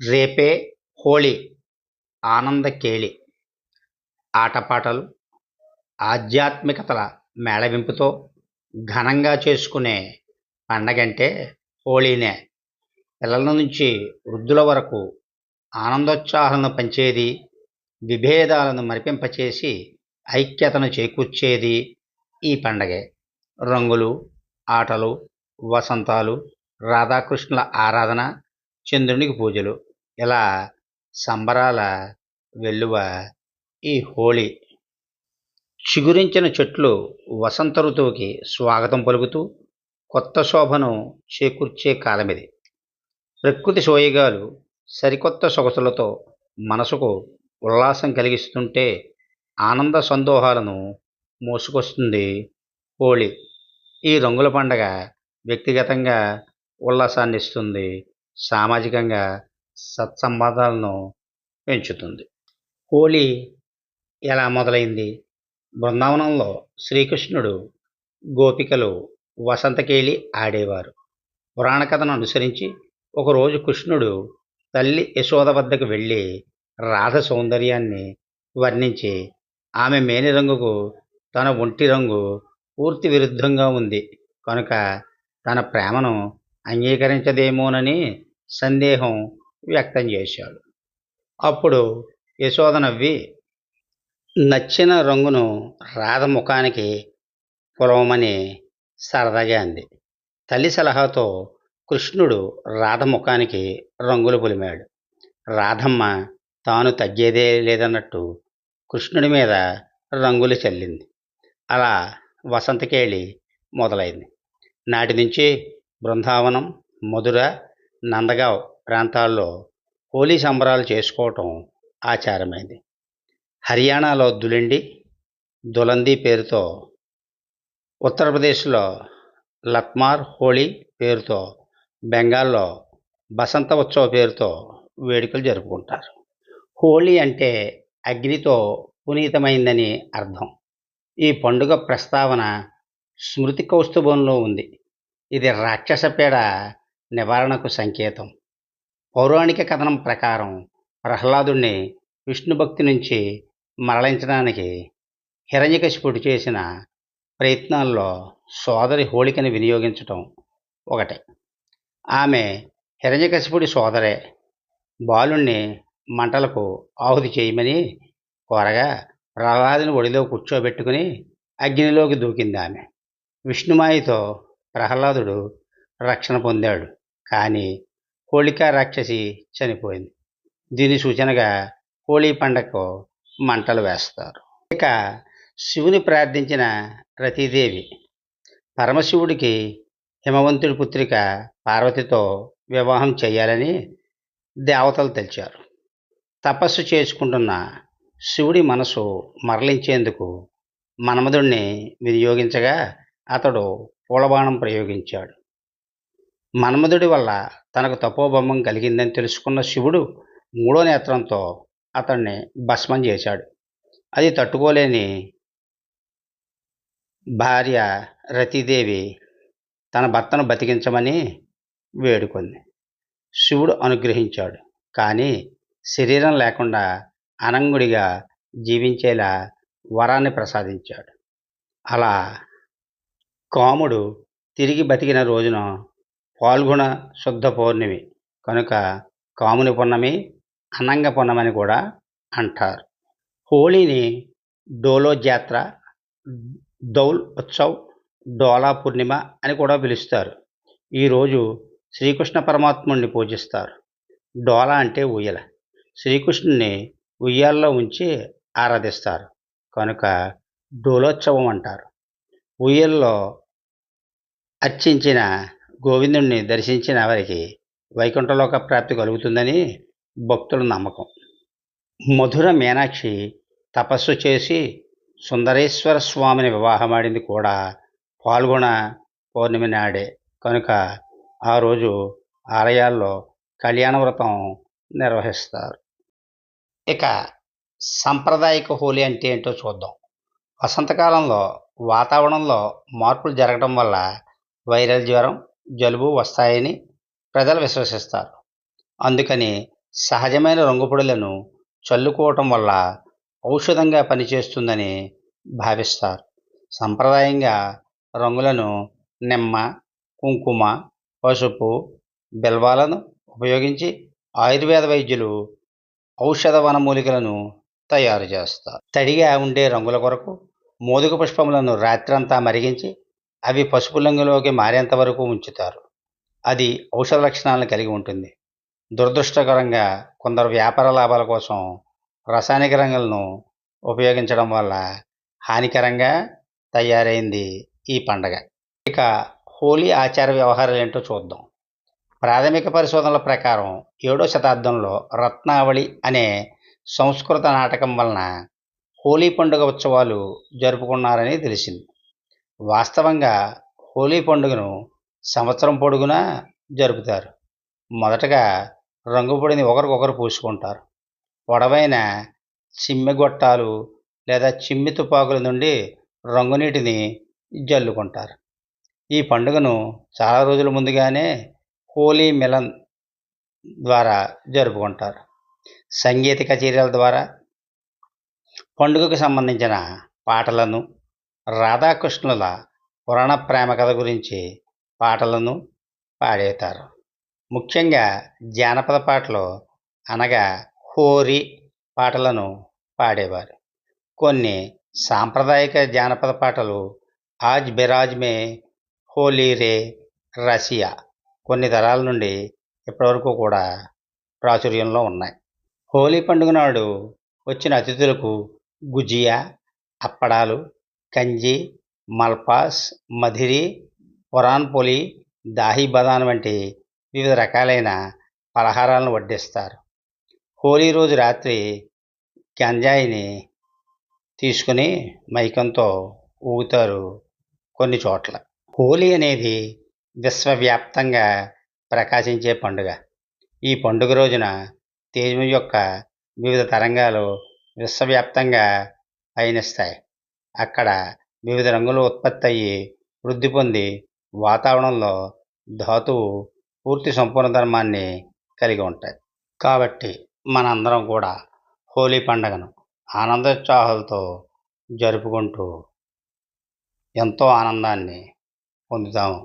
రేపే హోళీ ఆనందకేళి ఆటపాటలు ఆధ్యాత్మికతల మేళవింపుతో ఘనంగా చేసుకునే పండగంటే హోళీనే. పిల్లల నుంచి వృద్ధుల వరకు ఆనందోత్సాహాలను పంచేది విభేదాలను మరిపింపచేసి ఐక్యతను చేకూర్చేది ఈ పండగే. రంగులు ఆటలు వసంతాలు రాధాకృష్ణుల ఆరాధన చంద్రునికి పూజలు. ఇలా సంబరాల వెల్లువ ఈ హోళీ చిగురించిన చెట్లు వసంత ఋతువుకి స్వాగతం పలుకుతూ కొత్త శోభను చేకూర్చే కాలమిది. ప్రకృతి సోయగాలు సరికొత్త సొగసులతో మనసుకు ఉల్లాసం కలిగిస్తుంటే ఆనంద సందోహాలను మోసుకొస్తుంది హోళీ. ఈ రంగుల పండగ వ్యక్తిగతంగా ఉల్లాసాన్ని ఇస్తుంది సామాజికంగా సత్సంబంధాలను పెంచుతుంది. హోలీ ఎలా మొదలైంది? బృందావనంలో శ్రీకృష్ణుడు గోపికలు వసంతకేళి ఆడేవారు. పురాణ కథను అనుసరించి ఒకరోజు కృష్ణుడు తల్లి యశోద వద్దకు వెళ్ళి రాధ సౌందర్యాన్ని వర్ణించి ఆమె మేని రంగుకు తన ఒంటి రంగు పూర్తి విరుద్ధంగా ఉంది. కనుక తన ప్రేమను అంగీకరించదేమోనని సందేహం వ్యక్తం చేశాడు. అప్పుడు యశోద నవ్వి నచ్చిన రంగును రాధ ముఖానికి పొలవమని సరదాగా అంది. తల్లి సలహాతో కృష్ణుడు రాధ ముఖానికి రంగులు పులిమాడు. రాధమ్మ తాను తగ్గేదే లేదన్నట్టు కృష్ణుడి మీద రంగులు చల్లింది. అలా వసంతకేళి మొదలైంది. నాటి నుంచి బృందావనం మధుర నందగావ్ ప్రాంతాల్లో హోలీ సంబరాలు చేసుకోవటం ఆచారమైంది. హర్యానాలో దులిండి దులంది పేరుతో ఉత్తరప్రదేశ్లో లత్మార్ హోళీ పేరుతో బెంగాల్లో బసంత ఉత్సవ పేరుతో వేడుకలు జరుపుకుంటారు. హోళీ అంటే అగ్నితో పునీతమైందని అర్థం. ఈ పండుగ ప్రస్తావన స్మృతి కౌస్తుభంలో ఉంది. ఇది రాక్షస పేడ నివారణకు సంకేతం. పౌరాణిక కథనం ప్రకారం ప్రహ్లాదుణ్ణి విష్ణు భక్తి నుంచి మరలించడానికి హిరణ్యకశిపుడు చేసిన ప్రయత్నాల్లో సోదరి హోళికని వినియోగించటం ఒకటి. ఆమె హిరణ్యకశిపుడి సోదరే. బాలుణ్ణి మంటలకు ఆహుతి చేయమని కోరగా ప్రహ్లాదుని ఒడిలో కూర్చోబెట్టుకుని అగ్నిలోకి దూకింది ఆమె. విష్ణుమాయతో ప్రహ్లాదుడు రక్షణ పొందాడు. కానీ హోళికా రాక్షసి చనిపోయింది. దీని సూచనగా హోళీ పండగకు మంటలు వేస్తారు. ఇక శివుని ప్రార్థించిన రతీదేవి పరమశివుడికి హిమవంతుడి పుత్రిక పార్వతితో వివాహం చేయాలని దేవతలు తెలిచారు. తపస్సు చేసుకుంటున్న శివుడి మనసు మరలించేందుకు మన్మధుడిని వినియోగించగా అతడు పూలబాణం ప్రయోగించాడు. మన్మధుడి వల్ల తనకు తపోబొమ్మం కలిగిందని తెలుసుకున్న శివుడు మూడో నేత్రంతో అతన్ని భస్మం చేశాడు. అది తట్టుకోలేని భార్య రతీదేవి తన భర్తను బతికించమని వేడుకుంది. శివుడు అనుగ్రహించాడు. కానీ శరీరం లేకుండా అనంగుడిగా జీవించేలా వరాన్ని ప్రసాదించాడు. అలా కాముడు తిరిగి బతికిన రోజున పాల్గొన శుద్ధ పౌర్ణమి కనుక కాముని పున్నమి అనంగ పున్నమని కూడా అంటారు. హోళీని డోలో జాత్ర దౌల్ ఉత్సవ్ డోలా పూర్ణిమ అని కూడా పిలుస్తారు. ఈరోజు శ్రీకృష్ణ పరమాత్ముడిని పూజిస్తారు. డోలా అంటే ఉయ్యల. శ్రీకృష్ణుని ఉయ్యాల్లో ఉంచి ఆరాధిస్తారు. కనుక డోలోత్సవం అంటారు. ఉయ్యల్లో అర్చించిన గోవిందుణ్ణి దర్శించిన వారికి వైకుంఠలోక ప్రాప్తి కలుగుతుందని భక్తుల నమ్మకం. మధుర మీనాక్షి తపస్సు చేసి సుందరేశ్వర స్వామిని వివాహమాడింది కూడా పాల్గొన పౌర్ణమి నాడే. కనుక ఆ రోజు ఆలయాల్లో కళ్యాణ వ్రతం నిర్వహిస్తారు. ఇక సాంప్రదాయిక హోలీ అంటే ఏంటో చూద్దాం. వసంతకాలంలో వాతావరణంలో మార్పులు జరగడం వల్ల వైరల్ జ్వరం జలుబు వస్తాయని ప్రజలు విశ్వసిస్తారు. అందుకని సహజమైన రంగుపొడులను చల్లుకోవటం వల్ల ఔషధంగా పనిచేస్తుందని భావిస్తారు. సంప్రదాయంగా రంగులను నిమ్మ కుంకుమ పసుపు బిల్వాలను ఉపయోగించి ఆయుర్వేద వైద్యులు ఔషధ వనమూలికలను తయారు చేస్తారు. తడిగా ఉండే రంగుల కొరకు మోదుగ పుష్పములను రాత్రంతా మరిగించి అవి పసుపు రంగులోకి మారేంత వరకు ఉంచుతారు. అది ఔషధ లక్షణాలను కలిగి ఉంటుంది. దురదృష్టకరంగా కొందరు వ్యాపార లాభాల కోసం రసాయనిక రంగులను ఉపయోగించడం వల్ల హానికరంగా తయారైంది ఈ పండగ. ఇక హోలీ ఆచార వ్యవహారాలు ఏంటో చూద్దాం. ప్రాథమిక పరిశోధనల ప్రకారం ఏడో శతాబ్దంలో రత్నావళి అనే సంస్కృత నాటకం వలన హోలీ పండుగ ఉత్సవాలు జరుపుకున్నారని తెలిసింది. వాస్తవంగా హోలీ పండుగను సంవత్సరం పొడుగునా జరుపుతారు. మొదటగా రంగు పొడిని ఒకరికొకరు పూసుకుంటారు. పొడవైన చిమ్మె గొట్టాలు లేదా చిమ్మి తుపాకుల నుండి రంగునీటిని జల్లుకుంటారు. ఈ పండుగను చాలా రోజుల ముందుగానే హోలీ మిలన్ ద్వారా జరుపుకుంటారు. సంగీత కచేరీల ద్వారా పండుగకు సంబంధించిన పాటలను రాధాకృష్ణుల పురాణ ప్రేమ కథ గురించి పాటలను పాడేతారు. ముఖ్యంగా జానపద పాటలు అనగా హోరీ పాటలను పాడేవారు. కొన్ని సాంప్రదాయక జానపద పాటలు ఆజ్ బెరాజ్ మే హోలీ రే రసియా కొన్ని తరాల నుండి ఇప్పటివరకు కూడా ప్రాచుర్యంలో ఉన్నాయి. హోలీ పండుగ నాడు వచ్చిన అతిథులకు గుజియా అప్పడాలు కంజి మల్పాస్ మధిరి పురాన్ పొలి దాహి బదాన్ వంటి వివిధ రకాలైన పలహారాలను వడ్డిస్తారు. హోలీ రోజు రాత్రి గంజాయిని తీసుకుని మైకంతో ఊగుతారు కొన్ని చోట్ల. హోలీ అనేది విశ్వవ్యాప్తంగా ప్రకాశించే పండుగ. ఈ పండుగ రోజున తేజం యొక్క వివిధ తరంగాలు విశ్వవ్యాప్తంగా పయనిస్తాయి. అక్కడ వివిధ రంగులు ఉత్పత్తి అయ్యి వృద్ధి పొంది వాతావరణంలో ధాతువు పూర్తి సంపూర్ణ ధర్మాన్ని కలిగి ఉంటాయి కాబట్టి మనందరం కూడా హోలీ పండుగను ఆనందోత్సాహాలతో జరుపుకుంటూ ఎంతో ఆనందాన్ని పొందుతాము.